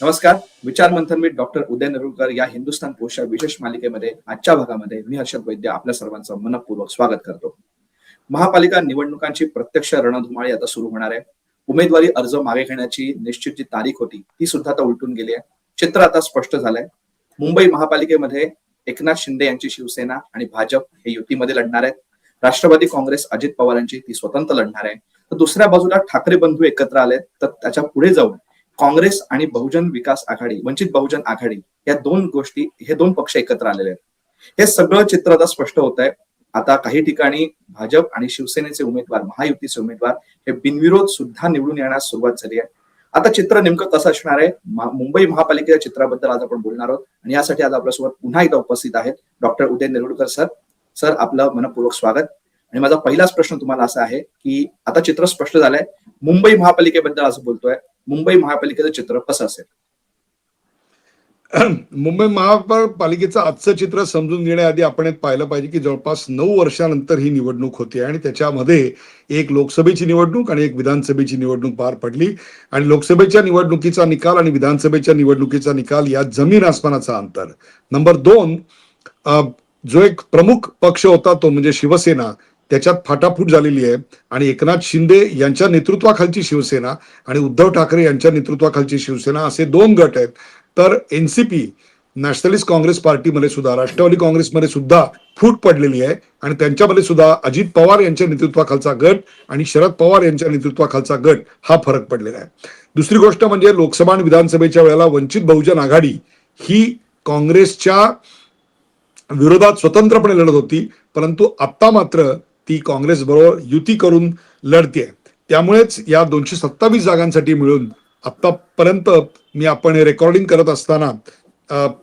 नमस्कार. विचार मंथन मी डॉक्टर उदय नेरुळकर या हिंदुस्थान पोषा विशेष मालिकेमध्ये आजच्या भागामध्ये मी हर्षद वैद्य आपल्या सर्वांचं मनपूर्वक स्वागत करतो. महापालिका निवडणुकांची प्रत्यक्ष रणधुमाळी आता सुरू होणार आहे. उमेदवारी अर्ज मागे घेण्याची निश्चित जी तारीख होती ती सुद्धा आता उलटून गेली आहे. चित्र आता स्पष्ट झालंय. मुंबई महापालिकेमध्ये एकनाथ शिंदे यांची शिवसेना आणि भाजप हे युतीमध्ये लढणार आहेत. राष्ट्रवादी काँग्रेस अजित पवारांची ती स्वतंत्र लढणार आहे. तर दुसऱ्या बाजूला ठाकरे बंधू एकत्र आले तर त्याच्या पुढे जाऊन काँग्रेस आणि बहुजन विकास आघाडी वंचित बहुजन आघाडी या दोन गोष्टी हे दोन पक्ष एकत्र आलेले आहेत. हे सगळं चित्र आता स्पष्ट होत आहे. आता काही ठिकाणी भाजप आणि शिवसेनेचे उमेदवार महायुतीचे उमेदवार हे बिनविरोध सुद्धा निवडून येण्यास सुरुवात झाली आहे. आता चित्र नेमकं कसं असणार आहे? मुंबई महापालिकेच्या चित्राबद्दल आज आपण बोलणार आहोत. आणि यासाठी आज आपल्यासोबत पुन्हा एकदा उपस्थित आहेत doctor Uday Nerurkar sir. Sir आपलं मनपूर्वक स्वागत. आणि माझा पहिलाच प्रश्न तुम्हाला असा आहे की आता चित्र स्पष्ट झालंय. मुंबई महापालिकेबद्दल असं बोलतोय. मुंबई महापालिकेचं चित्र कसं असेल? मुंबई महापालिकेचं आजचं चित्र समजून घेण्याआधी आपण एक पाहिलं पाहिजे की जवळपास नऊ वर्षानंतर ही निवडणूक होती आणि त्याच्यामध्ये एक लोकसभेची निवडणूक आणि एक विधानसभेची निवडणूक पार पडली. आणि लोकसभेच्या निवडणुकीचा निकाल आणि विधानसभेच्या निवडणुकीचा निकाल या जमीन आसमानाचा अंतर. नंबर दोन जो एक प्रमुख पक्ष होता तो म्हणजे शिवसेना. त्याच्यात फाटाफूट झालेली आहे. आणि एकनाथ शिंदे यांच्या नेतृत्वाखालची शिवसेना आणि उद्धव ठाकरे यांच्या नेतृत्वाखालची शिवसेना असे दोन गट आहेत. तर एनसीपी नॅशनलिस्ट काँग्रेस पार्टीमध्ये सुद्धा राष्ट्रवादी काँग्रेसमध्ये सुद्धा फूट पडलेली आहे. आणि त्यांच्यामध्ये सुद्धा अजित पवार यांच्या नेतृत्वाखालचा गट आणि शरद पवार यांच्या नेतृत्वाखालचा गट हा फरक पडलेला आहे. दुसरी गोष्ट म्हणजे लोकसभा आणि विधानसभेच्या वेळेला वंचित बहुजन आघाडी ही काँग्रेसच्या विरोधात स्वतंत्रपणे लढत होती. परंतु आता मात्र ती काँग्रेस बरोबर युती करून लढते त्यामुळेच या दोनशे सत्तावीस जागांसाठी मिळून आतापर्यंत मी आपण हे रेकॉर्डिंग करत असताना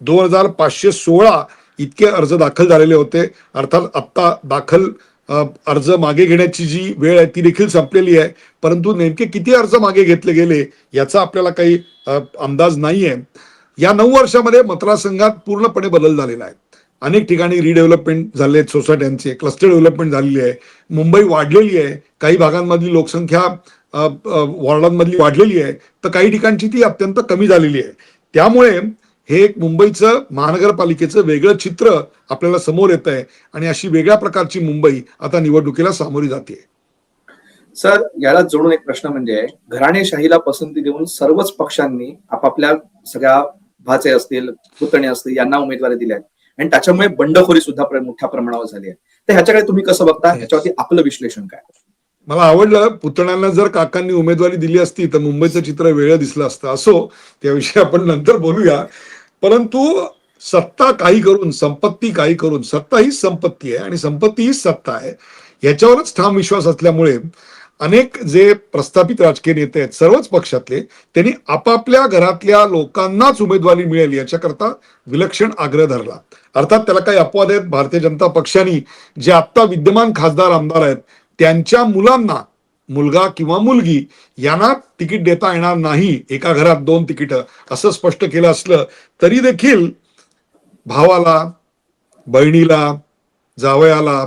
दोन हजार पाचशे सोळा इतके अर्ज दाखल झालेले होते. अर्थात आत्ता दाखल अर्ज मागे घेण्याची जी वेळ आहे ती देखील संपलेली आहे. परंतु नेमके किती अर्ज मागे घेतले गेले याचा आपल्याला काही अंदाज नाहीये. या नऊ वर्षामध्ये मतदारसंघात पूर्णपणे बदल झालेला आहे. अनेक ठिकाणी रिडेव्हलपमेंट झाले आहेत सोसायट्यांचे क्लस्टर डेव्हलपमेंट झालेली आहे. मुंबई वाढलेली आहे. काही भागांमधली लोकसंख्या वॉर्डांमधली वाढलेली आहे. तर काही ठिकाणची ती अत्यंत कमी झालेली आहे. त्यामुळे हे एक मुंबईचं महानगरपालिकेचं वेगळं चित्र आपल्याला समोर येत आहे आणि अशी वेगळ्या प्रकारची मुंबई आता निवडणुकीला सामोरी जाते. सर याला जोडून एक प्रश्न म्हणजे घराणेशाहीला पसंती देऊन सर्वच पक्षांनी आपापल्या सगळ्या भाचे असतील पुतणे असतील यांना उमेदवारी दिल्या आहेत आणि त्याच्यामुळे बंडखोरी सुद्धा मोठ्या प्रमाणावर झाली आहे. तर ह्याच्याकडे तुम्ही कसं बघता? ह्याच्यावरती आपलं विश्लेषण काय? मला आवडलं पुतण्यांना जर काकांनी उमेदवारी दिली असती तर मुंबईचं चित्र वेगळं दिसलं असतं. असो त्याविषयी आपण नंतर बोलूया. परंतु सत्ता काही करून संपत्ती काही करून सत्ता हीच संपत्ती आहे आणि संपत्ती हीच सत्ता आहे. याच्यावरच ठाम विश्वास असल्यामुळे अनेक जे प्रस्थापित राजकीय नेते आहेत सर्वच पक्षातले त्यांनी आपापल्या घरातल्या लोकांनाच उमेदवारी मिळेल याच्याकरता विलक्षण आग्रह धरला. अर्थात त्याला काही अपवाद आहेत. भारतीय जनता पक्षाने जे आत्ता विद्यमान खासदार आमदार आहेत त्यांच्या मुलांना मुलगा किंवा मुलगी यांना तिकीट देता येणार नाही. एका घरात दोन तिकीट. असं स्पष्ट केलं असलं तरी देखील भावाला बहिणीला जावयाला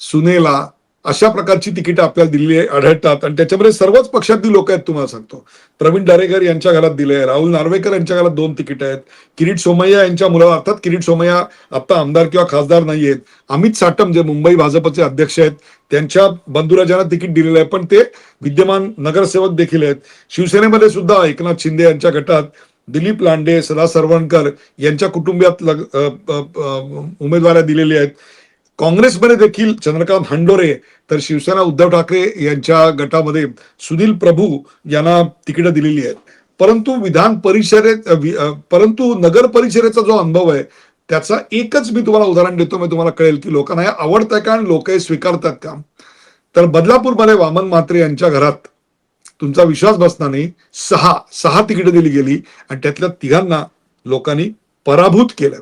सुनेला अशा प्रकारची तिकीटं आपल्याला दिलेली आढळतात. आणि त्याच्यामध्ये सर्वच पक्षातली लोक आहेत तुम्हाला सांगतो. प्रवीण दारेकर यांच्या घरात दिले राहुल नार्वेकर यांच्या घरात दोन तिकीट आहेत. किरीट सोमय्या यांच्या मुलाला अर्थात किरीट सोमय्या आता आमदार किंवा खासदार नाही आहेत. अमित साटम जे मुंबई भाजपचे अध्यक्ष आहेत त्यांच्या बंधुराजांना तिकीट दिलेलं आहे. पण ते विद्यमान नगरसेवक देखील आहेत. शिवसेनेमध्ये सुद्धा एकनाथ शिंदे यांच्या गटात दिलीप लांडे सदा सरवणकर यांच्या कुटुंबियात उमेदवार अ, उमेदवाऱ्या दिलेल्या आहेत. काँग्रेसमध्ये देखील चंद्रकांत हंडोरे तर शिवसेना उद्धव ठाकरे यांच्या गटामध्ये सुनील प्रभू यांना तिकीटं दिलेली आहेत. परंतु विधान परिषदेत परंतु नगर परिषदेचा जो अनुभव आहे त्याचा एकच मी तुम्हाला उदाहरण देतो मी तुम्हाला कळेल की लोकांना हे आवडतंय का आणि लोक हे स्वीकारतात का? तर बदलापूरमध्ये वामन म्हात्रे यांच्या घरात तुमचा विश्वास बसणार नाही सहा सहा तिकीटं दिली गेली आणि त्यातल्या तिघांना लोकांनी पराभूत केलं.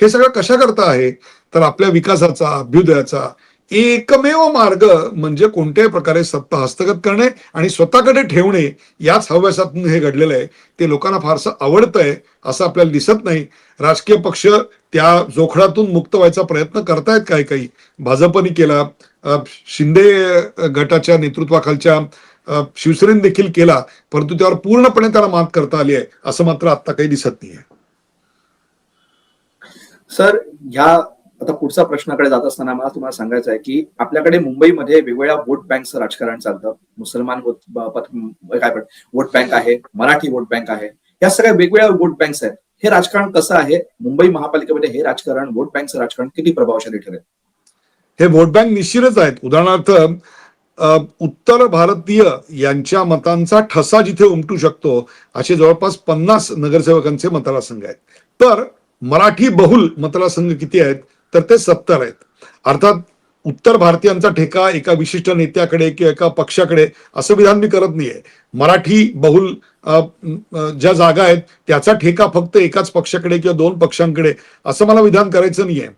हे सगळं कशा करता आहे? तर आपल्या विकासाचा अभ्युदयाचा एकमेव मार्ग म्हणजे कोणत्याही प्रकारे सत्ता हस्तगत करणे आणि स्वतःकडे ठेवणे याच हव्यासातून हे घडलेलं आहे. ते लोकांना फारसं आवडतंय असं आपल्याला दिसत नाही. राजकीय पक्ष त्या जोखडातून मुक्त व्हायचा प्रयत्न करतायत काही काही. भाजपने केला शिंदे गटाच्या नेतृत्वाखालच्या अ, शिवसेनेने देखील केला परंतु त्यावर पूर्णपणे त्याला मात करता आली आहे असं मात्र आता काही दिसत नाहीये. सर या आता पुढचा प्रश्नाकडे जात असताना मला तुम्हाला सांगायचं आहे की आपल्याकडे मुंबईमध्ये वेगवेगळ्या वोट बँकचं राजकारण चालतं. मुसलमान वोट काय वोट बँक आहे मराठी वोट बँक आहे. या सगळ्या वेगवेगळ्या वोट बँक्स आहेत. हे राजकारण कसं आहे? मुंबई महापालिकेमध्ये हे राजकारण वोट बँकचं राजकारण किती प्रभावशाली ठरेल? हे वोट बँक निश्चितच आहेत. उदाहरणार्थ उत्तर भारतीय यांच्या मतांचा ठसा जिथे उमटू शकतो असे जवळपास पन्नास नगरसेवकांचे मतदारसंघ आहेत. तर मराठी बहुल मतदारसंघ किती आहेत? तर ते सत्तर आहेत. अर्थात उत्तर भारतीयांचा ठेका एका विशिष्ट नेत्याकडे किंवा एका पक्षाकडे असं विधान मी करत नाहीये. मराठी बहुल ज्या जागा आहेत त्याचा ठेका फक्त एकाच पक्षाकडे किंवा दोन पक्षांकडे असं मला विधान करायचं नाहीये.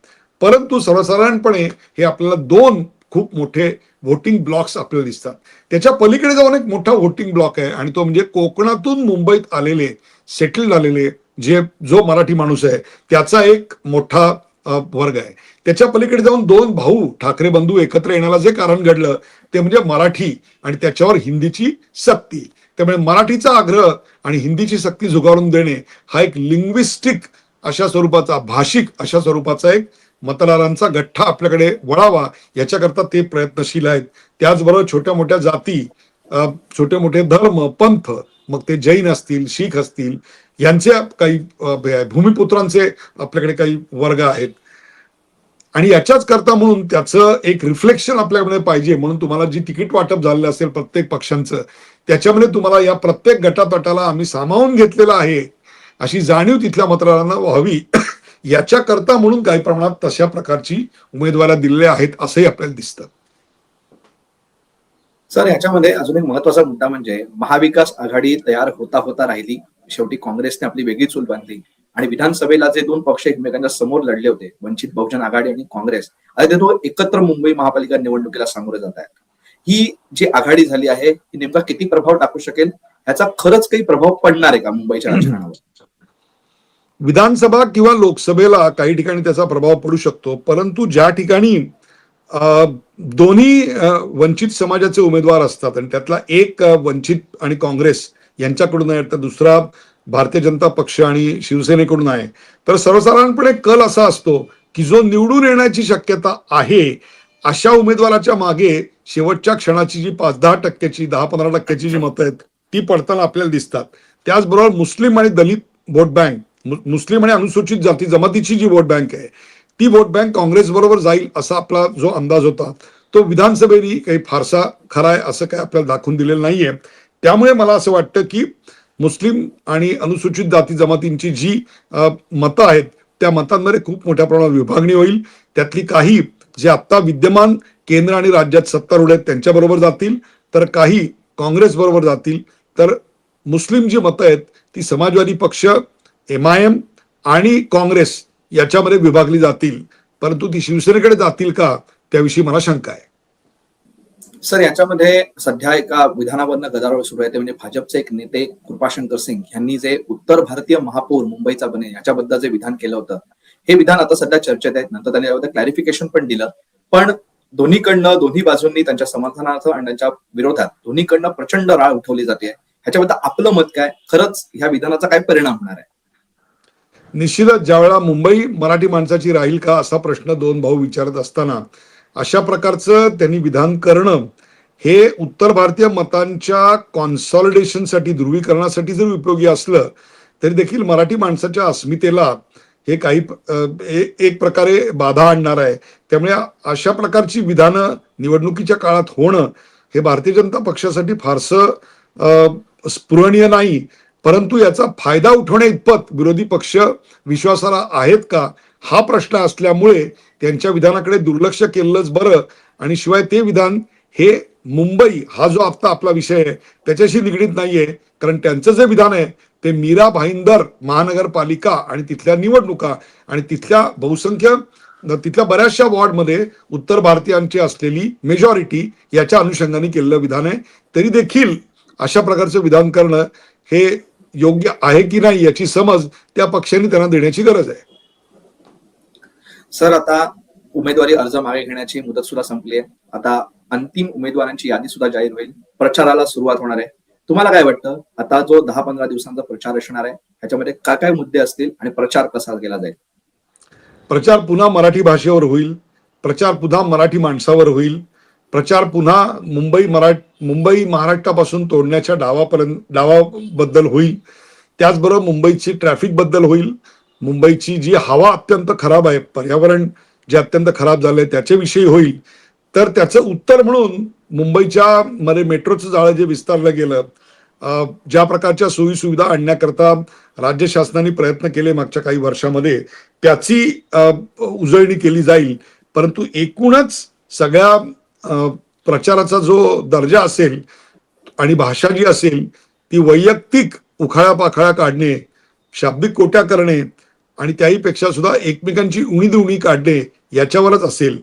परंतु सर्वसाधारणपणे हे आपल्याला दोन खूप मोठे व्होटिंग ब्लॉक्स आपल्याला दिसतात. त्याच्या पलीकडे जाऊन एक मोठा व्होटिंग ब्लॉक आहे आणि तो म्हणजे कोकणातून मुंबईत आलेले सेटल झालेले जे जो मराठी माणूस आहे त्याचा एक मोठा वर्ग आहे. त्याच्या पलीकडे जाऊन दोन भाऊ ठाकरे बंधू एकत्र येण्याला जे कारण घडलं ते म्हणजे मराठी आणि त्याच्यावर हिंदीची सक्ती. त्यामुळे मराठीचा आग्रह आणि हिंदीची सक्ती झुगारून देणे हा एक लिंग्विस्टिक अशा स्वरूपाचा भाषिक अशा स्वरूपाचा एक मतदारांचा गठ्ठा आपल्याकडे वळावा याच्याकरता ते प्रयत्नशील आहेत. त्याचबरोबर छोट्या मोठ्या जाती छोटे मोठे धर्म पंथ मग ते जैन असतील शीख असतील यांचे काही भूमिपुत्रांचे आपल्याकडे काही वर्ग आहेत. आणि याच्याच करता म्हणून त्याचं एक रिफ्लेक्शन आपल्याकडे पाहिजे म्हणून तुम्हाला जी तिकीट वाटप झालेलं असेल प्रत्येक पक्षांचं त्याच्यामध्ये तुम्हाला या प्रत्येक गटातटाला आम्ही सामावून घेतलेलं आहे अशी जाणीव तिथल्या मतदारांना व्हावी. याच्याकरता म्हणून काही प्रमाणात तशा प्रकारची उमेदवारा दिलेल्या आहेत असंही आपल्याला दिसतं. सर याच्यामध्ये अजून एक महत्त्वाचा मुद्दा म्हणजे महाविकास आघाडी तयार होता होता राहिली. शेवटी काँग्रेसने आपली वेगळी चूल बांधली. आणि विधानसभेला जे दोन पक्ष एकमेकांच्या समोर लढले होते वंचित बहुजन आघाडी आणि काँग्रेस आता ते दोन एकत्र मुंबई महापालिका निवडणुकीला सामोरे जात आहेत. ही जी आघाडी झाली आहे ही नेमका किती प्रभाव टाकू शकेल? ह्याचा खरंच काही प्रभाव पडणार आहे का मुंबईच्या राजकारणावर? विधानसभा किंवा लोकसभेला काही ठिकाणी त्याचा प्रभाव पडू शकतो परंतु ज्या ठिकाणी दोन्ही वंचित समाजाचे उमेदवार असतात आणि त्यातला एक वंचित आणि काँग्रेस यांच्याकडून आहे तर दुसरा भारतीय जनता पक्ष आणि शिवसेनेकडून आहे. तर सर्वसाधारणपणे कल असा असतो की जो निवडून येण्याची शक्यता आहे अशा उमेदवाराच्या मागे शेवटच्या क्षणाची जी पाच दहा टक्क्याची दहा पंधरा टक्क्याची जी मतं आहेत ती पडताना आपल्याला दिसतात. त्याचबरोबर मुस्लिम आणि दलित वोट बँक मुस्लिम आणि अनुसूचित जाती जमातीची जी वोट बँक आहे ती वोट बँक काँग्रेस बरोबर जाईल असा आपला जो अंदाज होता तो विधानसभेने काही फारसा खरा आहे असं काही आपल्याला दाखवून दिलेलं नाहीये. त्यामुळे मला असं वाटतं की मुस्लिम आणि अनुसूचित जाती जमातींची जी मतं आहेत त्या मतांमध्ये खूप मोठ्या प्रमाणात विभागणी होईल. त्यातली काही जे आत्ता विद्यमान केंद्र आणि राज्यात सत्तारूढ आहेत त्यांच्याबरोबर जातील. तर काही काँग्रेस बरोबर जातील. तर मुस्लिम जी मतं आहेत ती समाजवादी पक्ष एम आय एम आणि काँग्रेस याच्यामध्ये विभागली जातील. परंतु ती शिवसेनेकडे जातील का त्याविषयी मला शंका आहे. सर याच्यामध्ये सध्या एका विधानावरनं गदारोळ सुरू आहे. ते म्हणजे भाजपचे एक नेते कृपाशंकर सिंग यांनी जे उत्तर भारतीय महापौर मुंबईचा बने याच्याबद्दल जे विधान केलं होतं हे विधान आता सध्या चर्चेत आहे नंतर त्यांनी याबद्दल क्लॅरिफिकेशन पण दिलं. पण दोन्हीकडनं दोन्ही बाजूंनी त्यांच्या समर्थनार्थ आणि त्यांच्या विरोधात दोन्हीकडनं प्रचंड राळ उठवली जाते. ह्याच्याबद्दल आपलं मत काय? खरंच ह्या विधानाचा काय परिणाम होणार आहे? निश्चितच ज्यावेळा मुंबई मराठी माणसाची राहील का असा प्रश्न दोन भाऊ विचारत असताना अशा प्रकारचं त्यांनी विधान करणं हे उत्तर भारतीय मतांच्या कॉन्सॉलिडेशनसाठी ध्रुवीकरणासाठी जर उपयोगी असलं तरी देखील मराठी माणसाच्या अस्मितेला हे काही एक प्रकारे बाधा आणणार आहे. त्यामुळे अशा प्रकारची विधानं निवडणुकीच्या काळात होणं हे भारतीय जनता पक्षासाठी फारसं स्पृहणीय नाही. परंतु याचा फायदा उठवण्या इतपत विरोधी पक्ष विश्वासाला आहेत का? हा प्रश्न असल्यामुळे त्यांच्या विधानाकडे दुर्लक्ष केलंच बरं. आणि शिवाय ते विधान हे मुंबई हा जो आता आपला विषय आहे त्याच्याशी निगडीत नाहीये. कारण त्यांचं जे विधान आहे ते मीरा भाईंदर महानगरपालिका आणि तिथल्या निवडणुका आणि तिथल्या बहुसंख्य तिथल्या बऱ्याचशा वॉर्डमध्ये उत्तर भारतीयांची असलेली मेजॉरिटी याच्या अनुषंगाने केलेलं विधान आहे. तरी देखील अशा प्रकारचं विधान करणं हे योग्य आहे की नाही याची समज त्या पक्षांनी त्यांना देण्याची गरज आहे. सर आता उमेदवारी अर्ज मागे घेण्याची मुदत सुद्धा संपली आहे. आता अंतिम उमेदवारांची यादी सुद्धा जाहीर होईल. प्रचाराला सुरुवात होणार आहे. तुम्हाला काय वाटतं? आता जो दहा पंधरा दिवसांचा प्रचार असणार आहे ह्याच्यामध्ये काय काय मुद्दे असतील आणि प्रचार कसा केला जाईल? प्रचार पुन्हा मराठी भाषेवर होईल. प्रचार पुन्हा मराठी माणसावर होईल. प्रचार पुन्हा मुंबई मरा मुंबई महाराष्ट्रापासून तोडण्याच्या डावापर्यंत डावाबद्दल होईल. त्याचबरोबर मुंबईची ट्रॅफिकबद्दल होईल. मुंबईची जी हवा अत्यंत खराब आहे पर्यावरण जे अत्यंत खराब झालंय त्याच्याविषयी होईल. तर त्याचं उत्तर म्हणून मुंबईच्या मध्ये मेट्रोचं जाळं जे विस्तारलं गेलं ज्या प्रकारच्या सोयी सुविधा आणण्याकरता राज्य शासनाने प्रयत्न केले मागच्या काही वर्षामध्ये त्याची उजळणी केली जाईल. परंतु एकूणच सगळ्या प्रचाराचा जो दर्जा असेल आणि भाषा जी असेल ती वैयक्तिक उखाळा पाखाळा काढणे शाब्दिक कोट्या करणे आणि त्याहीपेक्षा सुद्धा एकमेकांची उणीदुणी काढणे याच्यावरच असेल.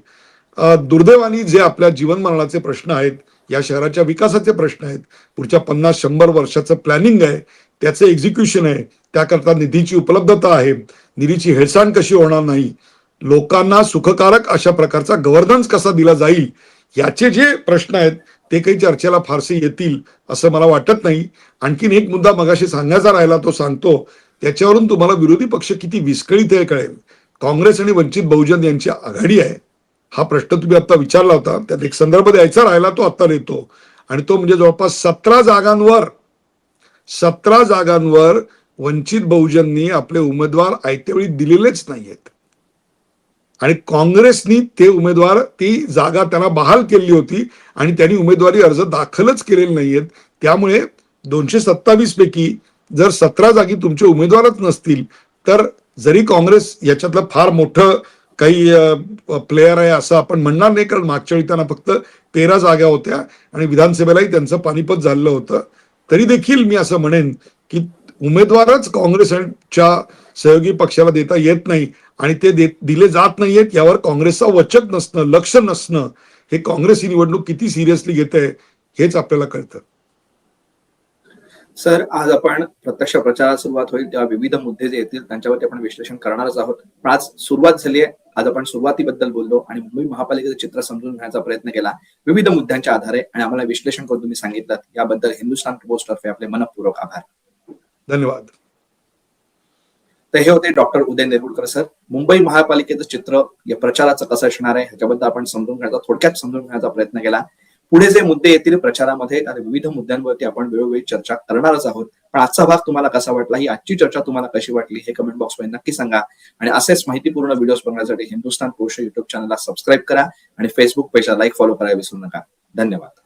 दुर्दैवानी दुर्दैवाने जे आपल्या जीवनमरणाचे प्रश्न आहेत या शहराच्या विकासाचे प्रश्न आहेत पुढच्या पन्नास शंभर वर्षाचं प्लॅनिंग आहे त्याचं एक्झिक्युशन आहे त्याकरता निधीची उपलब्धता आहे निधीची हेळसांड कशी होणार नाही लोकांना सुखकारक अशा प्रकारचा गव्हर्नन्स कसा दिला जाईल याचे जे प्रश्न आहेत ते काही चर्चेला फारसे येतील असं मला वाटत नाही. आणखीन एक मुद्दा मगाशी सांगायचा राहिला तो सांगतो त्याच्यावरून तुम्हाला विरोधी पक्ष किती विस्कळीत आहे कळेल. काँग्रेस आणि वंचित बहुजन यांची आघाडी आहे. हा प्रश्न तुम्ही आता विचारला होता. त्यात एक संदर्भ द्यायचा राहिला तो आता देतो. आणि तो म्हणजे जवळपास सतरा जागांवर सतरा जागांवर वंचित बहुजननी आपले उमेदवार आयत्यावेळी दिलेलेच नाहीयेत. आणि काँग्रेसनी ते उमेदवार ती जागा त्यांना बहाल केली होती आणि त्यांनी उमेदवारी अर्ज दाखलच केलेले नाहीयेत. त्यामुळे दोनशे सत्तावीस पैकी जर सतरा जागी तुमचे उमेदवारच नसतील तर जरी काँग्रेस याच्यातलं फार मोठं काही प्लेयर आहे असं आपण म्हणणार नाही कारण मागच्या वेळी त्यांना फक्त तेरा जागा होत्या आणि विधानसभेलाही त्यांचं पानिपत झालेलं होतं. तरी देखील मी असं म्हणेन की उमेदवारच काँग्रेसच्या सहयोगी पक्षाला देता येत नाही आणि ते दिले जात नाहीयेत यावर काँग्रेसचा वचक नसणं लक्ष नसणं हे काँग्रेस ही निवडणूक किती सिरियसली घेत आहे हेच आपल्याला कळतं. सर आज आपण प्रत्यक्ष प्रचाराला सुरुवात होईल तेव्हा विविध मुद्दे जे येतील त्यांच्यावरती आपण विश्लेषण करणारच आहोत. पण आज सुरुवात झाली आहे. आज आपण सुरुवातीबद्दल बोललो आणि मुंबई महापालिकेचं चित्र समजून घेण्याचा प्रयत्न केला. विविध मुद्द्यांच्या आधारे आणि आम्हाला विश्लेषण करून तुम्ही सांगितलं. याबद्दल हिंदुस्थान पोस्ट तर्फे आपले मनपूर्वक आभार. धन्यवाद. तर हे होते डॉक्टर उदय नेरुळकर सर. मुंबई महापालिकेचं चित्र या प्रचाराचं कसं असणार आहे ह्याच्याबद्दल आपण समजून घेण्याचा थोडक्यात समजून घेण्याचा प्रयत्न केला. पुढे जे मुद्दे येतील प्रचारामध्ये त्या विविध मुद्द्यांवरती आपण वेळोवेळी चर्चा करणारच आहोत. पण आजचा भाग तुम्हाला कसा वाटला ही आजची चर्चा तुम्हाला कशी वाटली हे कमेंट बॉक्समध्ये नक्की सांगा. आणि असेच माहितीपूर्ण व्हिडिओज बघण्यासाठी हिंदुस्थान पोस्ट युट्यूब चॅनलला सबस्क्राईब करा आणि फेसबुक पेजला लाईक फॉलो करायला विसरू नका. धन्यवाद.